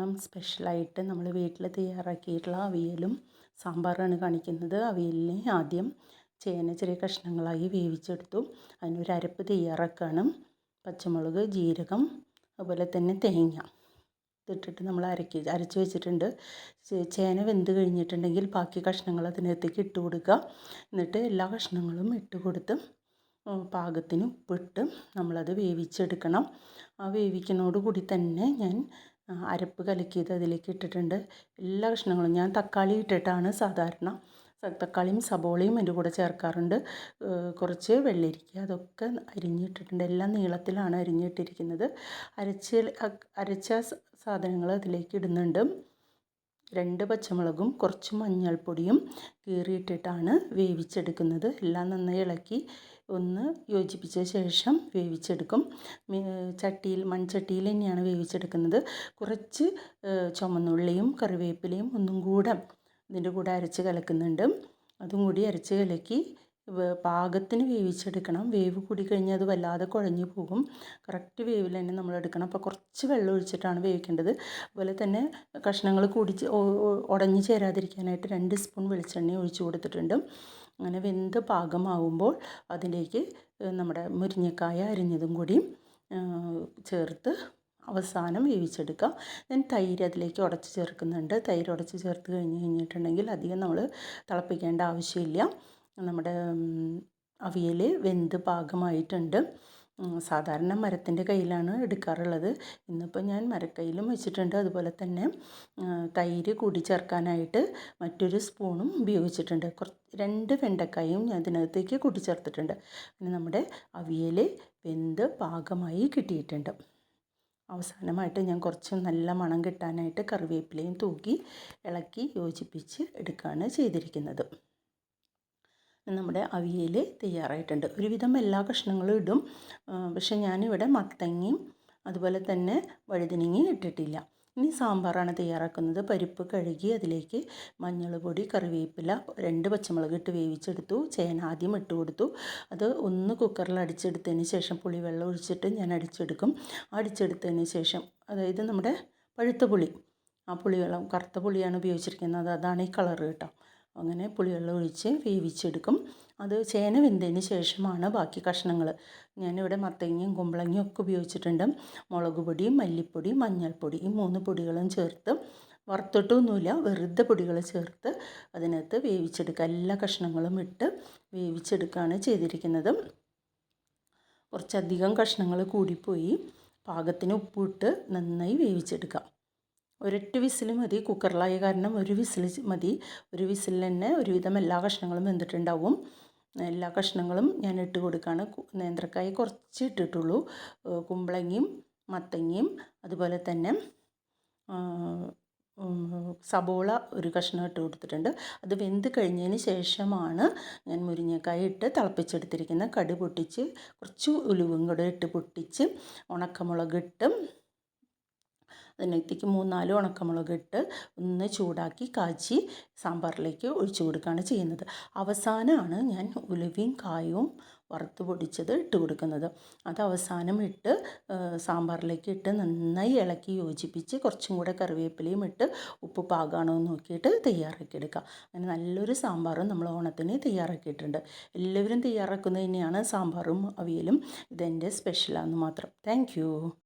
ഓണം സ്പെഷ്യലായിട്ട് നമ്മൾ വീട്ടിൽ തയ്യാറാക്കിയിട്ടുള്ള അവിയലും സാമ്പാറാണ് കാണിക്കുന്നത്. അവിയലിനെ ആദ്യം ചേന ചെറിയ കഷ്ണങ്ങളായി വേവിച്ചെടുത്തു. അതിനൊരു അരപ്പ് തയ്യാറാക്കുകയാണ് പച്ചമുളക് ജീരകം അതുപോലെ തന്നെ തേങ്ങ ഇതിട്ടിട്ട് നമ്മൾ അരക്കി അരച്ച് വെച്ചിട്ടുണ്ട്. ചേന വെന്ത് കഴിഞ്ഞിട്ടുണ്ടെങ്കിൽ ബാക്കി കഷ്ണങ്ങൾ അതിനകത്തേക്ക് ഇട്ട് കൊടുക്കുക. എന്നിട്ട് എല്ലാ കഷ്ണങ്ങളും ഇട്ട് കൊടുത്ത് പാകത്തിന് ഉപ്പിട്ട് നമ്മളത് വേവിച്ചെടുക്കണം. ആ വേവിക്കുന്നതോടുകൂടി തന്നെ ഞാൻ അരപ്പ് കലക്കിയത് അതിലേക്ക് ഇട്ടിട്ടുണ്ട്. എല്ലാ കഷ്ണങ്ങളും ഞാൻ തക്കാളി ഇട്ടിട്ടാണ് സാധാരണ തക്കാളിയും സബോളയും എന്റെ കൂടെ ചേർക്കാറുണ്ട്. കുറച്ച് വെള്ളരിക്ക അതൊക്കെ അരിഞ്ഞിട്ടിട്ടുണ്ട്. എല്ലാം നീളത്തിലാണ് അരിഞ്ഞിട്ടിരിക്കുന്നത്. അരച്ച് അരച്ച സാധനങ്ങൾ അതിലേക്ക് ഇടുന്നുണ്ട്. രണ്ട് പച്ചമുളകും കുറച്ച് മഞ്ഞൾപ്പൊടിയും കീറിയിട്ടിട്ടാണ് വേവിച്ചെടുക്കുന്നത്. എല്ലാം നന്നായി ഇളക്കി ഒന്ന് യോജിപ്പിച്ച ശേഷം വേവിച്ചെടുക്കും. ചട്ടിയിൽ മൺചട്ടിയിൽ തന്നെയാണ് വേവിച്ചെടുക്കുന്നത്. കുറച്ച് ചുമന്നുള്ളിയും കറിവേപ്പിലയും ഒന്നും കൂടെ ഇതിന്റെ കൂടെ അരച്ച് കലക്കുന്നുണ്ട്. അതും കൂടി അരച്ച് കലക്കി പാകത്തിന് വേവിച്ചെടുക്കണം. വേവ് കൂടി കഴിഞ്ഞാൽ അത് വല്ലാതെ കുഴഞ്ഞു പോകും. കറക്റ്റ് വേവിൽ തന്നെ നമ്മൾ എടുക്കണം. അപ്പോൾ കുറച്ച് വെള്ളം ഒഴിച്ചിട്ടാണ് വേവിക്കേണ്ടത്. അതുപോലെ തന്നെ കഷ്ണങ്ങൾ കൂടി ഉടഞ്ഞു ചേരാതിരിക്കാനായിട്ട് രണ്ട് സ്പൂൺ വെളിച്ചെണ്ണ ഒഴിച്ച് കൊടുത്തിട്ടുണ്ട്. അങ്ങനെ വെന്ത് പാകമാവുമ്പോൾ അതിലേക്ക് നമ്മുടെ മുരിങ്ങക്കായ അരിഞ്ഞതും കൂടി ചേർത്ത് അവസാനം വേവിച്ചെടുക്കാം ദെൻ തൈര് അതിലേക്ക് ഉടച്ച് ചേർക്കുന്നുണ്ട്. തൈര് ഉടച്ച് ചേർത്ത് കഴിഞ്ഞ് കഴിഞ്ഞിട്ടുണ്ടെങ്കിൽ അധികം നമ്മൾ തിളപ്പിക്കേണ്ട ആവശ്യമില്ല. നമ്മുടെ അവിയൽ വെന്ത് പാകമായിട്ടുണ്ട്. സാധാരണ മരത്തിന്റെ കയ്യിലാണ് എടുക്കാറുള്ളത്. ഇന്നിപ്പോൾ ഞാൻ മരക്കയ്യിലും വെച്ചിട്ടുണ്ട്. അതുപോലെ തന്നെ തൈര് കൂടി ചേർക്കാനായിട്ട് മറ്റൊരു സ്പൂണും ഉപയോഗിച്ചിട്ടുണ്ട്. കുറച്ച് രണ്ട് വെണ്ടക്കായും ഞാൻ ഇതിനകത്തേക്ക് കൂട്ടിച്ചേർത്തിട്ടുണ്ട് പിന്നെ നമ്മുടെ അവിയൽ വെന്ത് പാകമായി കിട്ടിയിട്ടുണ്ട്. അവസാനമായിട്ട് ഞാൻ കുറച്ച് നല്ല മണം കിട്ടാനായിട്ട് കറിവേപ്പിലയും തൂക്കി ഇളക്കി യോജിപ്പിച്ച് എടുക്കുകയാണ് ചെയ്തിരിക്കുന്നത്. നമ്മുടെ അവിയൽ തയ്യാറായിട്ടുണ്ട്. ഒരുവിധം എല്ലാ കഷ്ണങ്ങളും ഇടും. പക്ഷെ ഞാനിവിടെ മത്തങ്ങയും അതുപോലെ തന്നെ വഴുതനങ്ങയും ഇട്ടിട്ടില്ല. ഇനി സാമ്പാറാണ് തയ്യാറാക്കുന്നത്. പരിപ്പ് കഴുകി അതിലേക്ക് മഞ്ഞൾ പൊടി കറിവേപ്പില രണ്ട് പച്ചമുളക് ഇട്ട് വേവിച്ചെടുത്തു. ചേന ആദ്യം ഇട്ട് കൊടുത്തു. അത് ഒന്ന് കുക്കറിൽ അടിച്ചെടുത്തതിന് ശേഷം പുളിവെള്ളം ഒഴിച്ചിട്ട് ഞാൻ അടിച്ചെടുക്കും. അടിച്ചെടുത്തതിന് ശേഷം അതായത് നമ്മുടെ പഴുത്ത പുളി ആ പുളിവെള്ളം കറുത്ത പുളിയാണ് ഉപയോഗിച്ചിരിക്കുന്നത്. അതാണ് ഈ കളറ് കേട്ടോ. അങ്ങനെ പുളിവെള്ളം ഒഴിച്ച് വേവിച്ചെടുക്കും. അത് ചേന വെന്തതിന് ശേഷമാണ് ബാക്കി കഷ്ണങ്ങൾ. ഞാനിവിടെ മത്തങ്ങയും കുമ്പളങ്ങയും ഒക്കെ ഉപയോഗിച്ചിട്ടുണ്ട്. മുളക് പൊടി മല്ലിപ്പൊടി മഞ്ഞൾപ്പൊടി ഈ മൂന്ന് പൊടികളും ചേർത്ത് വറുത്തിട്ടൊന്നുമില്ല വെറുതെ പൊടികൾ ചേർത്ത് അതിനകത്ത് വേവിച്ചെടുക്കുക. എല്ലാ കഷ്ണങ്ങളും ഇട്ട് വേവിച്ചെടുക്കുകയാണ് ചെയ്തിരിക്കുന്നത്. കുറച്ചധികം കഷ്ണങ്ങൾ കൂടിപ്പോയി. പാകത്തിന് ഉപ്പിട്ട് നന്നായി വേവിച്ചെടുക്കാം ഒരൊറ്റ വിസിൽ മതി കുക്കറിലായ കാരണം ഒരു വിസിൽ മതി. ഒരു വിസിലിൽ തന്നെ ഒരുവിധം എല്ലാ കഷ്ണങ്ങളും വെന്തിട്ടുണ്ടാവും. എല്ലാ കഷ്ണങ്ങളും ഞാൻ ഇട്ട് കൊടുക്കുകയാണ് നേന്ത്രക്കായ കുറച്ച് ഇട്ടിട്ടുള്ളൂ. കുമ്പളങ്ങയും മത്തങ്ങയും അതുപോലെ തന്നെ സബോള ഒരു കഷ്ണം ഇട്ട് കൊടുത്തിട്ടുണ്ട്. അത് വെന്ത് കഴിഞ്ഞതിന് ശേഷമാണ് ഞാൻ മുരിങ്ങക്കായ ഇട്ട് തിളപ്പിച്ചെടുത്തിരിക്കുന്ന കടി പൊട്ടിച്ച് കുറച്ച് ഉലുവും കൂടെ ഇട്ട് പൊട്ടിച്ച് ഉണക്കമുളക് ഇട്ട് അതിനകത്തേക്ക് മൂന്നാൽ ഉണക്കമുളക് ഇട്ട് ഒന്ന് ചൂടാക്കി കാച്ചി സാമ്പാറിലേക്ക് ഒഴിച്ചു കൊടുക്കുകയാണ് ചെയ്യുന്നത്. അവസാനമാണ് ഞാൻ ഉലുവയും കായവും വറുത്ത് പൊടിച്ചത് ഇട്ട് കൊടുക്കുന്നത്. അത് അവസാനം ഇട്ട് സാമ്പാറിലേക്ക് ഇട്ട് നന്നായി ഇളക്കി യോജിപ്പിച്ച് കുറച്ചും കൂടെ കറിവേപ്പിലയും ഇട്ട് ഉപ്പ് പാകാണോ എന്ന് നോക്കിയിട്ട് തയ്യാറാക്കി എടുക്കുക അങ്ങനെ നല്ലൊരു സാമ്പാറും നമ്മൾ ഓണത്തിന് തയ്യാറാക്കിയിട്ടുണ്ട്. എല്ലാവരും തയ്യാറാക്കുന്നത് തന്നെയാണ് സാമ്പാറും അവിയലും. ഇതെന്റെ സ്പെഷ്യലാണെന്ന് മാത്രം. താങ്ക്